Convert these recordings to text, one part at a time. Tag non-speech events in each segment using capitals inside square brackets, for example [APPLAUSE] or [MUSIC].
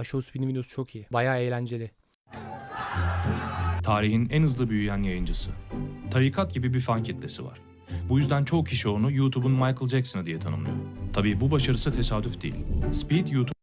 Aşağı Speed'in videosu çok iyi. Bayağı eğlenceli. Tarihin en hızlı büyüyen yayıncısı. Tarikat gibi bir fan kitlesi var. Bu yüzden çoğu kişi onu YouTube'un Michael Jackson'ı diye tanımlıyor. Tabii bu başarısı tesadüf değil. Speed YouTube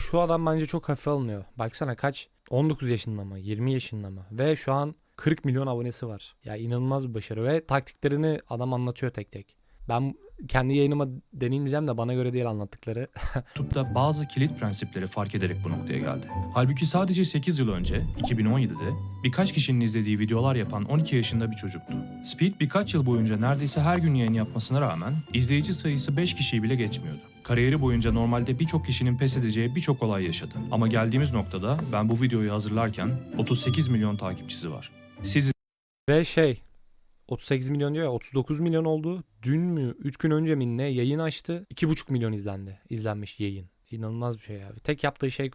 Şu adam bence çok hafife alınıyor. Baksana kaç? 19 yaşında mı? 20 yaşında mı? Ve şu an 40 milyon abonesi var. Ya inanılmaz bir başarı ve taktiklerini adam anlatıyor tek tek. Ben kendi yayınıma deneyimleyeceğim de bana göre değil anlattıkları. [LAUGHS] YouTube'da bazı kilit prensipleri fark ederek bu noktaya geldi. Halbuki sadece 8 yıl önce, 2017'de birkaç kişinin izlediği videolar yapan 12 yaşında bir çocuktu. Speed birkaç yıl boyunca neredeyse her gün yayın yapmasına rağmen izleyici sayısı 5 kişiyi bile geçmiyordu. Kariyeri boyunca normalde birçok kişinin pes edeceği birçok olay yaşadı. Ama geldiğimiz noktada ben bu videoyu hazırlarken 38 milyon takipçisi var. Siz ve şey 38 milyon diyor ya 39 milyon oldu. Dün mü 3 gün önce mi ne yayın açtı. 2,5 milyon izlendi. İzlenmiş yayın. İnanılmaz bir şey ya. Tek yaptığı şey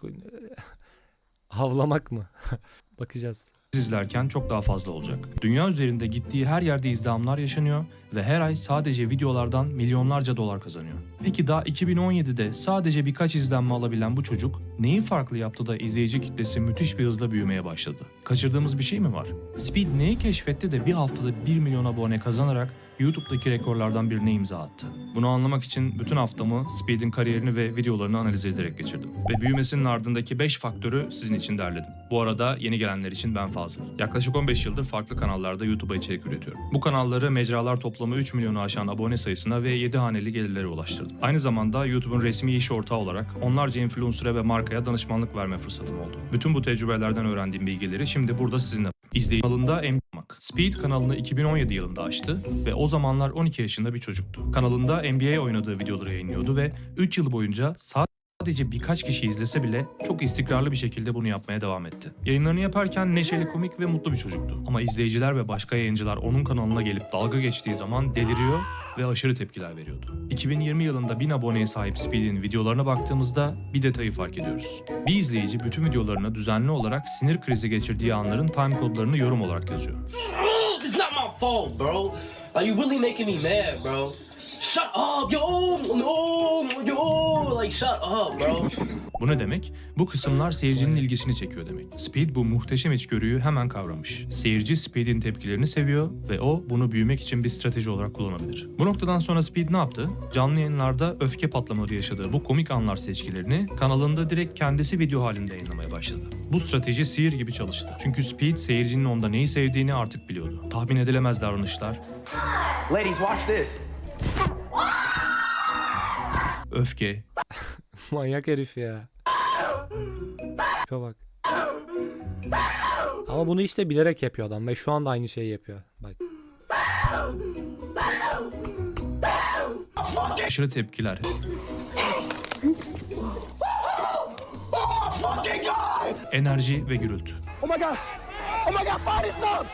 [LAUGHS] havlamak mı? [LAUGHS] Bakacağız. izlerken çok daha fazla olacak. Dünya üzerinde gittiği her yerde izdihamlar yaşanıyor ve her ay sadece videolardan milyonlarca dolar kazanıyor. Peki daha 2017'de sadece birkaç izlenme alabilen bu çocuk neyi farklı yaptı da izleyici kitlesi müthiş bir hızla büyümeye başladı? Kaçırdığımız bir şey mi var? Speed neyi keşfetti de bir haftada 1 milyon abone kazanarak YouTube'daki rekorlardan birine imza attı. Bunu anlamak için bütün haftamı Speed'in kariyerini ve videolarını analiz ederek geçirdim. Ve büyümesinin ardındaki 5 faktörü sizin için derledim. Bu arada yeni gelenler için ben Fazıl. Yaklaşık 15 yıldır farklı kanallarda YouTube'a içerik üretiyorum. Bu kanalları mecralar toplamı 3 milyonu aşan abone sayısına ve 7 haneli gelirlere ulaştırdım. Aynı zamanda YouTube'un resmi iş ortağı olarak onlarca influencer'a ve markaya danışmanlık verme fırsatım oldu. Bütün bu tecrübelerden öğrendiğim bilgileri şimdi burada sizinle İzleyici kanalında emmak. Speed kanalını 2017 yılında açtı ve o zamanlar 12 yaşında bir çocuktu. Kanalında NBA oynadığı videoları yayınlıyordu ve 3 yıl boyunca sadece birkaç kişi izlese bile çok istikrarlı bir şekilde bunu yapmaya devam etti. Yayınlarını yaparken neşeli, komik ve mutlu bir çocuktu. Ama izleyiciler ve başka yayıncılar onun kanalına gelip dalga geçtiği zaman deliriyor ve aşırı tepkiler veriyordu. 2020 yılında 1000 aboneye sahip Speed'in videolarına baktığımızda bir detayı fark ediyoruz. Bir izleyici bütün videolarına düzenli olarak sinir krizi geçirdiği anların time kodlarını yorum olarak yazıyor. It's not my fault, bro. Like you really making me mad, bro. Shut up, yo, no, like shut up, bro. Bu ne demek? Bu kısımlar seyircinin ilgisini çekiyor demek. Speed bu muhteşem içgörüyü hemen kavramış. Seyirci Speed'in tepkilerini seviyor ve o bunu büyümek için bir strateji olarak kullanabilir. Bu noktadan sonra Speed ne yaptı? Canlı yayınlarda öfke patlamaları yaşadığı bu komik anlar seçkilerini kanalında direkt kendisi video halinde yayınlamaya başladı. Bu strateji sihir gibi çalıştı. Çünkü Speed seyircinin onda neyi sevdiğini artık biliyordu. Tahmin edilemez davranışlar, Ladies, watch this. öfke, [LAUGHS] Manyak herif ya. Bak. Ama bunu işte bilerek yapıyor adam ve şu anda aynı şeyi yapıyor. Bak. aşırı tepkiler, enerji ve gürültü. Oh my god. Oh my god, find it subs.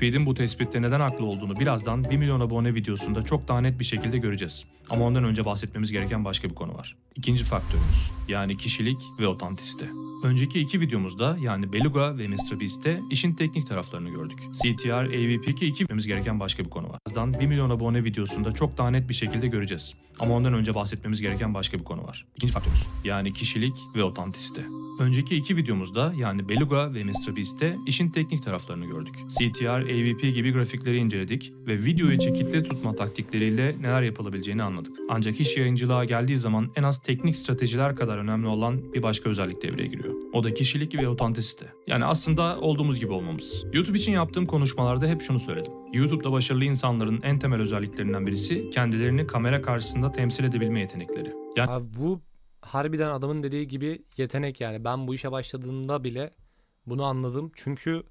Speed'in bu tespitte neden haklı olduğunu birazdan 1 milyon abone videosunda çok daha net bir şekilde göreceğiz. Ama ondan önce bahsetmemiz gereken başka bir konu var. İkinci faktörümüz yani kişilik ve otantisite. Önceki iki videomuzda yani Beluga ve MrBeast'te işin teknik taraflarını gördük. CTR, AVP ki iki bilmemiz gereken başka bir konu var. Birazdan 1 milyon abone videosunda çok daha net bir şekilde göreceğiz. Ama ondan önce bahsetmemiz gereken başka bir konu var. İkinci faktörümüz yani kişilik ve otantisite. Önceki iki videomuzda yani Beluga ve MrBeast'te işin teknik taraflarını gördük. CTR, AVP gibi grafikleri inceledik ve videoyu çekitli tutma taktikleriyle neler yapılabileceğini anladık. Ancak iş yayıncılığa geldiği zaman en az teknik stratejiler kadar önemli olan bir başka özellik devreye giriyor. O da kişilik ve otantisite. Yani aslında olduğumuz gibi olmamız. YouTube için yaptığım konuşmalarda hep şunu söyledim. YouTube'da başarılı insanların en temel özelliklerinden birisi kendilerini kamera karşısında temsil edebilme yetenekleri. Yani Abi bu harbiden adamın dediği gibi yetenek yani. Ben bu işe başladığımda bile bunu anladım. Çünkü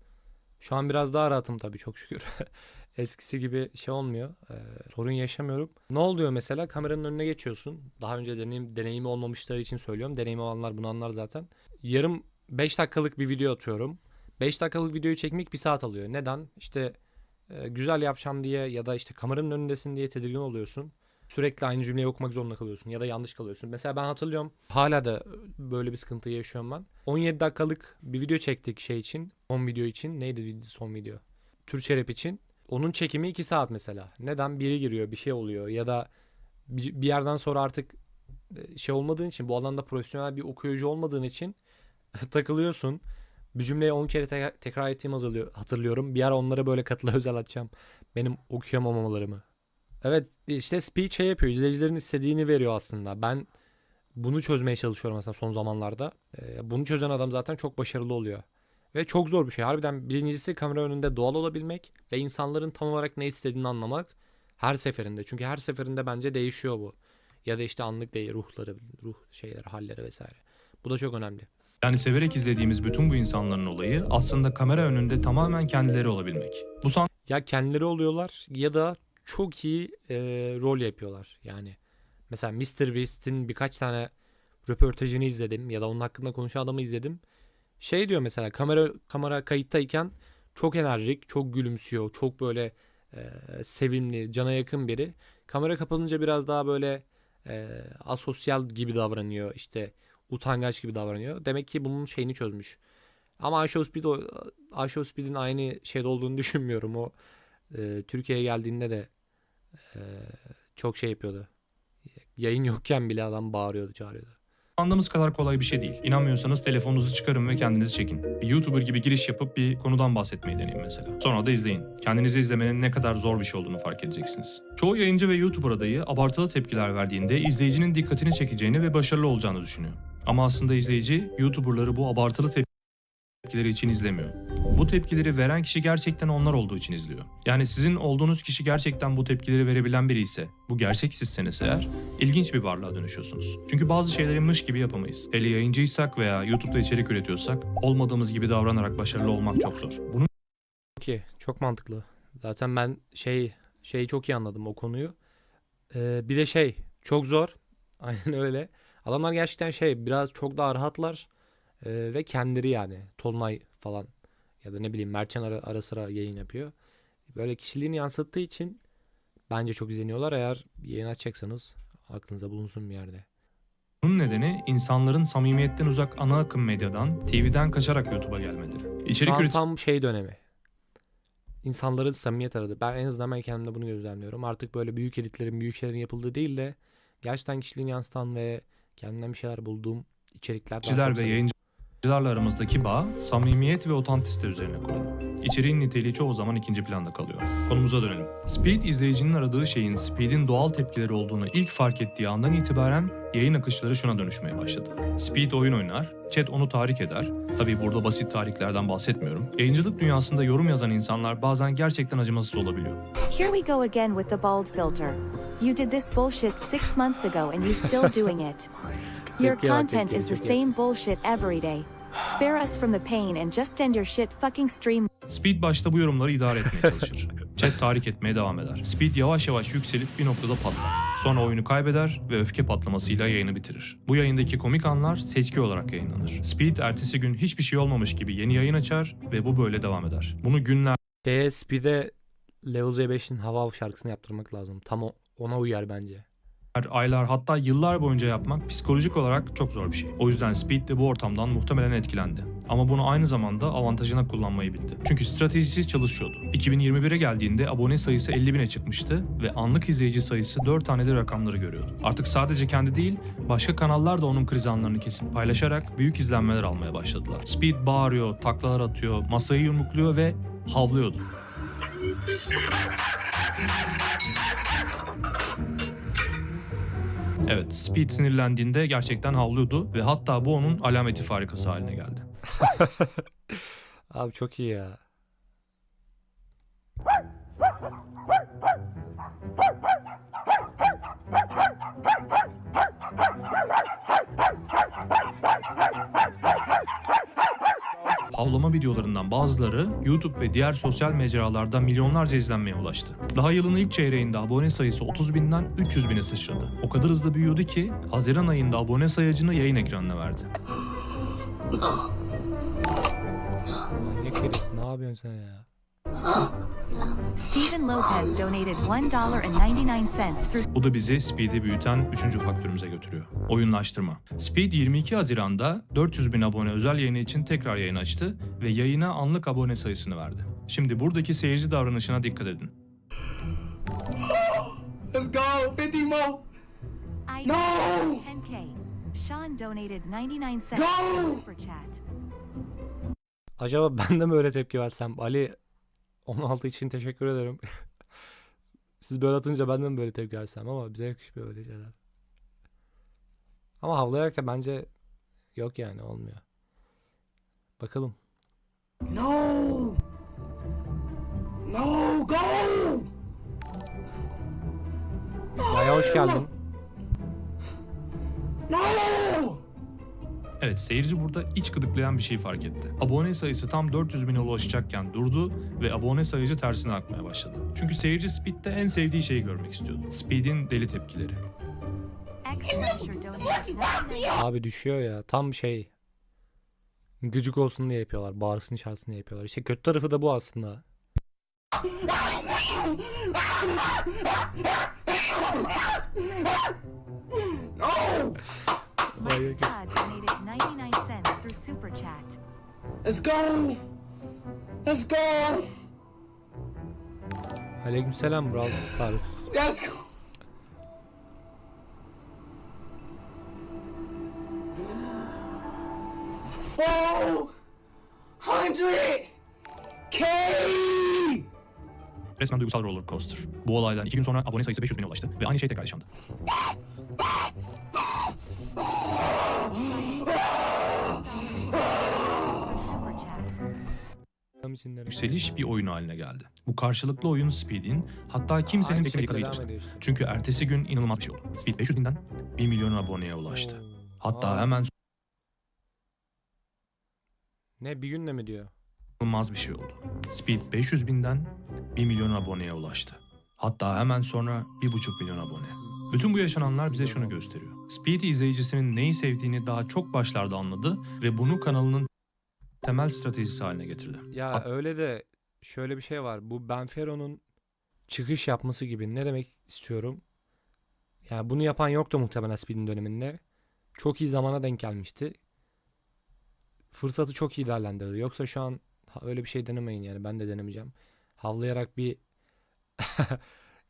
şu an biraz daha rahatım tabii çok şükür. [LAUGHS] Eskisi gibi şey olmuyor. Ee, sorun yaşamıyorum. Ne oluyor mesela? Kameranın önüne geçiyorsun. Daha önce deneyim, deneyimi olmamışları için söylüyorum. Deneyimi olanlar bunu anlar zaten. Yarım 5 dakikalık bir video atıyorum. 5 dakikalık videoyu çekmek bir saat alıyor. Neden? İşte e, güzel yapacağım diye ya da işte kameranın önündesin diye tedirgin oluyorsun sürekli aynı cümleyi okumak zorunda kalıyorsun ya da yanlış kalıyorsun. Mesela ben hatırlıyorum hala da böyle bir sıkıntı yaşıyorum ben. 17 dakikalık bir video çektik şey için. Son video için. Neydi son video? Türkçe rap için. Onun çekimi 2 saat mesela. Neden? Biri giriyor bir şey oluyor ya da bir, yerden sonra artık e, şey olmadığın için bu alanda profesyonel bir okuyucu olmadığın için [LAUGHS] takılıyorsun. Bir cümleyi 10 kere te- tekrar hazırlıyor, hatırlıyorum. Bir ara onlara böyle katıla [LAUGHS] özel atacağım. Benim okuyamamalarımı. Evet işte speech şey yapıyor. izleyicilerin istediğini veriyor aslında. Ben bunu çözmeye çalışıyorum aslında son zamanlarda. Ee, bunu çözen adam zaten çok başarılı oluyor. Ve çok zor bir şey. Harbiden birincisi kamera önünde doğal olabilmek ve insanların tam olarak ne istediğini anlamak her seferinde. Çünkü her seferinde bence değişiyor bu. Ya da işte anlık değil ruhları, ruh şeyleri, halleri vesaire. Bu da çok önemli. Yani severek izlediğimiz bütün bu insanların olayı aslında kamera önünde tamamen kendileri olabilmek. Bu Ya kendileri oluyorlar ya da çok iyi e, rol yapıyorlar. Yani mesela Mr. Beast'in birkaç tane röportajını izledim ya da onun hakkında konuşan adamı izledim. Şey diyor mesela kamera kamera kayıttayken çok enerjik, çok gülümsüyor, çok böyle e, sevimli, cana yakın biri. Kamera kapanınca biraz daha böyle e, asosyal gibi davranıyor. işte utangaç gibi davranıyor. Demek ki bunun şeyini çözmüş. Ama Show Speed o Show Speed'in aynı şeyde olduğunu [LAUGHS] düşünmüyorum. O e, Türkiye'ye geldiğinde de e, çok şey yapıyordu. Yayın yokken bile adam bağırıyordu, çağırıyordu. sandığımız kadar kolay bir şey değil. İnanmıyorsanız telefonunuzu çıkarın ve kendinizi çekin. Bir YouTuber gibi giriş yapıp bir konudan bahsetmeyi deneyin mesela. Sonra da izleyin. Kendinizi izlemenin ne kadar zor bir şey olduğunu fark edeceksiniz. Çoğu yayıncı ve YouTuber adayı abartılı tepkiler verdiğinde izleyicinin dikkatini çekeceğini ve başarılı olacağını düşünüyor. Ama aslında izleyici YouTuber'ları bu abartılı tepkileri için izlemiyor. Bu tepkileri veren kişi gerçekten onlar olduğu için izliyor. Yani sizin olduğunuz kişi gerçekten bu tepkileri verebilen biri ise, bu gerçek sizseniz eğer, ilginç bir varlığa dönüşüyorsunuz. Çünkü bazı şeyleri mış gibi yapamayız. Hele yayıncıysak veya YouTube'da içerik üretiyorsak, olmadığımız gibi davranarak başarılı olmak çok zor. Bunun Çok çok mantıklı. Zaten ben şey şeyi çok iyi anladım o konuyu. Ee, bir de şey çok zor. [LAUGHS] Aynen öyle. Adamlar gerçekten şey biraz çok daha rahatlar Ee, ve kendileri yani Tolunay falan ya da ne bileyim Mertcan ara, ara sıra yayın yapıyor. Böyle kişiliğini yansıttığı için bence çok izleniyorlar. Eğer yayın açacaksanız aklınıza bulunsun bir yerde. Bunun nedeni insanların samimiyetten uzak ana akım medyadan, TV'den kaçarak YouTube'a gelmeleri. İçerik üret tam şey dönemi. İnsanların samimiyet aradı. Ben en azından ben kendimde bunu gözlemliyorum. Artık böyle büyük editlerin, büyük şeylerin yapıldığı değil de gerçekten kişiliğini yansıtan ve kendinden bir şeyler bulduğum içerikler çok ve seviyorum. Yayıncılarla aramızdaki bağ, samimiyet ve otantisite üzerine kurulu. İçeriğin niteliği çoğu zaman ikinci planda kalıyor. Konumuza dönelim. Speed izleyicinin aradığı şeyin Speed'in doğal tepkileri olduğunu ilk fark ettiği andan itibaren yayın akışları şuna dönüşmeye başladı. Speed oyun oynar, chat onu tahrik eder. Tabii burada basit tahriklerden bahsetmiyorum. Yayıncılık dünyasında yorum yazan insanlar bazen gerçekten acımasız olabiliyor. Here we go again with the bald filter. You did this bullshit six months ago and you still doing it. [LAUGHS] Your content is the same bullshit every day. Spare us from the pain and just end your shit fucking stream Speed başta bu yorumları idare etmeye çalışır. Chat tahrik etmeye devam eder. Speed yavaş yavaş yükselip bir noktada patlar. Sonra oyunu kaybeder ve öfke patlamasıyla yayını bitirir. Bu yayındaki komik anlar seçki olarak yayınlanır. Speed ertesi gün hiçbir şey olmamış gibi yeni yayın açar ve bu böyle devam eder. Bunu günler, Şeye Speed'e Level C5'in Hava Av şarkısını yaptırmak lazım. Tam ona uyar bence. Aylar hatta yıllar boyunca yapmak psikolojik olarak çok zor bir şey. O yüzden Speed de bu ortamdan muhtemelen etkilendi. Ama bunu aynı zamanda avantajına kullanmayı bildi. Çünkü stratejisi çalışıyordu. 2021'e geldiğinde abone sayısı 50 bine çıkmıştı ve anlık izleyici sayısı 4 haneli rakamları görüyordu. Artık sadece kendi değil, başka kanallar da onun kriz anlarını kesip paylaşarak büyük izlenmeler almaya başladılar. Speed bağırıyor, taklalar atıyor, masayı yumrukluyor ve havlıyordu. Evet, Speed sinirlendiğinde gerçekten havlıyordu ve hatta bu onun alameti farikası haline geldi. [LAUGHS] Abi çok iyi ya. Havlama videolarından bazıları YouTube ve diğer sosyal mecralarda milyonlarca izlenmeye ulaştı. Daha yılın ilk çeyreğinde abone sayısı 30 binden 300 bine sıçradı. O kadar hızlı büyüyordu ki Haziran ayında abone sayacını yayın ekranına verdi. Manyak herif ne yapıyorsun sen ya? Stephen Lopez donated $1.99 through Bu da bizi Speed'i büyüten üçüncü faktörümüze götürüyor. Oyunlaştırma. Speed 22 Haziran'da 400 bin abone özel yayını için tekrar yayın açtı ve yayına anlık abone sayısını verdi. Şimdi buradaki seyirci davranışına dikkat edin. Let's go, 50 more. Hi. No! 10k. Sean donated 99 cents Go! super chat. Acaba ben de mi öyle tepki versem? Ali 16 için teşekkür ederim. [LAUGHS] Siz böyle atınca ben de mi böyle tepki versem ama bize yakışmıyor öyle şeyler. Ama havlayarak da bence yok yani olmuyor. Bakalım. No! No! Go! Maya hoş geldin. No! Evet seyirci burada iç gıdıklayan bir şey fark etti. Abone sayısı tam 400 bine ulaşacakken durdu ve abone sayıcı tersine akmaya başladı. Çünkü seyirci Speed'de en sevdiği şeyi görmek istiyordu. Speed'in deli tepkileri. X Flasher donated 99 Abi düşüyor ya. Tam şey gıcık olsun diye yapıyorlar. Bağırsın çağırsın diye yapıyorlar. İşte kötü tarafı da bu aslında. [LAUGHS] No! Vay Mike Todd donated 99 cents through super chat. Let's go! Let's go! Aleykümselam Brawl Stars. Let's go! Four hundred K! Resmen duygusal roller coaster. Bu olaydan iki gün sonra abone sayısı 500 bine ulaştı ve aynı şey tekrar yaşandı. Tam içinden. Yükseliş bir oyun haline geldi. Bu karşılıklı oyun Speed'in hatta kimsenin beklemediği şekilde kadar işte. Çünkü ertesi gün inanılmaz bir şey oldu. Speed 500 binden 1 milyon aboneye ulaştı. Hatta Aa. hemen Ne bir günle mi diyor? inanılmaz bir şey oldu. Speed 500 binden 1 milyon aboneye ulaştı. Hatta hemen sonra 1,5 milyon abone. Bütün bu yaşananlar bize şunu gösteriyor. Speed izleyicisinin neyi sevdiğini daha çok başlarda anladı ve bunu kanalının temel stratejisi haline getirdi. Ya Hat- öyle de şöyle bir şey var. Bu Benfero'nun çıkış yapması gibi. Ne demek istiyorum? Yani bunu yapan yoktu muhtemelen Speed'in döneminde. Çok iyi zamana denk gelmişti. Fırsatı çok iyi değerlendirdi. Yoksa şu an öyle bir şey denemeyin yani. Ben de denemeyeceğim. Havlayarak bir [LAUGHS]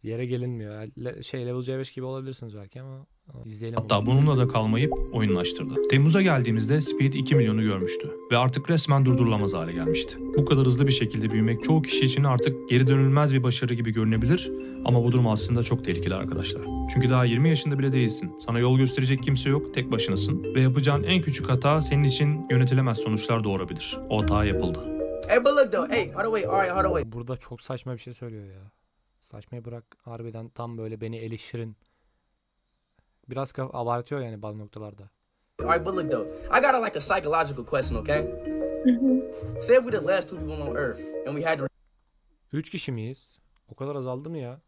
yere gelinmiyor. Şey Level C5 gibi olabilirsiniz belki ama izleyelim. Hatta bununla da kalmayıp oyunlaştırdı. Temmuz'a geldiğimizde Speed 2 milyonu görmüştü ve artık resmen durdurulamaz hale gelmişti. Bu kadar hızlı bir şekilde büyümek çoğu kişi için artık geri dönülmez bir başarı gibi görünebilir ama bu durum aslında çok tehlikeli arkadaşlar. Çünkü daha 20 yaşında bile değilsin. Sana yol gösterecek kimse yok, tek başınasın ve yapacağın en küçük hata senin için yönetilemez sonuçlar doğurabilir. O hata yapıldı. Hey, but look though. Hey, hold on, wait. All right, hold on, wait. Burada çok saçma bir şey söylüyor ya. Saçmayı bırak harbiden tam böyle beni eleştirin. Biraz ka- abartıyor yani bazı noktalarda. All right, but look though. I got a, like a psychological question, okay? Say if we the last two people on Earth and we had to 3 kişi miyiz? O kadar azaldı mı ya?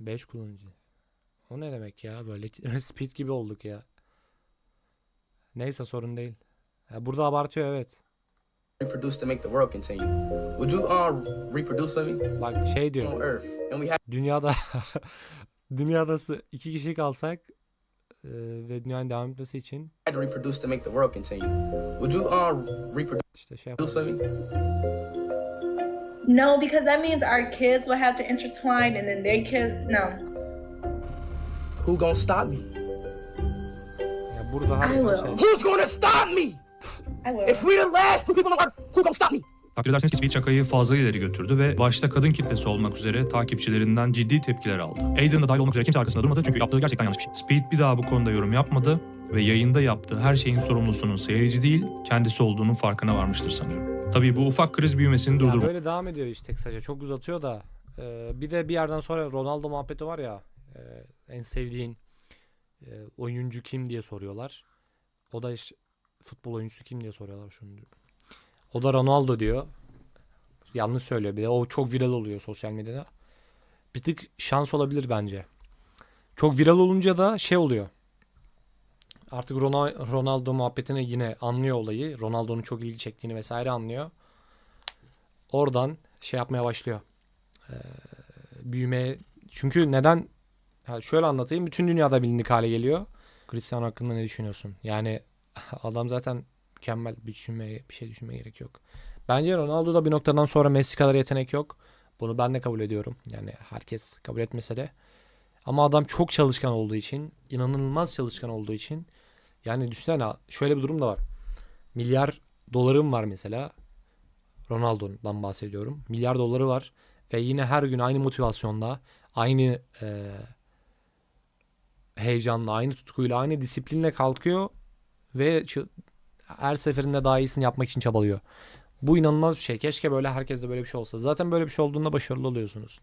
5 kullanıcı. O ne demek ya? Böyle [LAUGHS] speed gibi olduk ya. Neyse sorun değil. Ya burada abartıyor evet. reproduce to make the world continue, would you um reproduce with me Bak şey on diyor. Earth and we had Dünyada [LAUGHS] [LAUGHS] dünyada sı- iki kişi kalsak e, ve dünyanın devam etmesi için to reproduce to make the world continue, would you um reproduce işte şey with yapalım. me? No, because that means our kids will have to intertwine and then their kids. No. Who gonna stop me? Ya burada I harbiden will. şey. Who's gonna stop me? I will. If we the last two people on Earth, who gonna stop me? Takdir edersiniz ki Speed şakayı fazla ileri götürdü ve başta kadın kitlesi olmak üzere takipçilerinden ciddi tepkiler aldı. Aiden da dahil olmak üzere kimse arkasında durmadı çünkü yaptığı gerçekten yanlış bir şey. Speed bir daha bu konuda yorum yapmadı ve yayında yaptığı her şeyin sorumlusunun seyirci değil kendisi olduğunun farkına varmıştır sanıyorum. Tabii bu ufak kriz büyümesini durdurmak böyle devam ediyor işte kısaca. Çok uzatıyor da. Ee, bir de bir yerden sonra Ronaldo muhabbeti var ya. e, en sevdiğin e, oyuncu kim diye soruyorlar. O da iş, futbol oyuncusu kim diye soruyorlar şunu diyor. O da Ronaldo diyor. Yanlış söylüyor bir de. O çok viral oluyor sosyal medyada. Bir tık şans olabilir bence. Çok viral olunca da şey oluyor. Artık Rona- Ronaldo muhabbetini yine anlıyor olayı. Ronaldo'nun çok ilgi çektiğini vesaire anlıyor oradan şey yapmaya başlıyor. Ee, büyümeye. Çünkü neden? Ha, şöyle anlatayım. Bütün dünyada bilindik hale geliyor. Cristiano hakkında ne düşünüyorsun? Yani [LAUGHS] adam zaten mükemmel bir düşünmeye, bir şey düşünmeye gerek yok. Bence Ronaldo'da bir noktadan sonra Messi kadar yetenek yok. Bunu ben de kabul ediyorum. Yani herkes kabul etmese de. Ama adam çok çalışkan olduğu için, inanılmaz çalışkan olduğu için yani düşünsene şöyle bir durum da var. Milyar dolarım var mesela. Ronaldo'dan bahsediyorum. Milyar doları var ve yine her gün aynı motivasyonla, aynı e, heyecanla, aynı tutkuyla, aynı disiplinle kalkıyor ve her seferinde daha iyisini yapmak için çabalıyor. Bu inanılmaz bir şey. Keşke böyle herkeste böyle bir şey olsa. Zaten böyle bir şey olduğunda başarılı oluyorsunuz.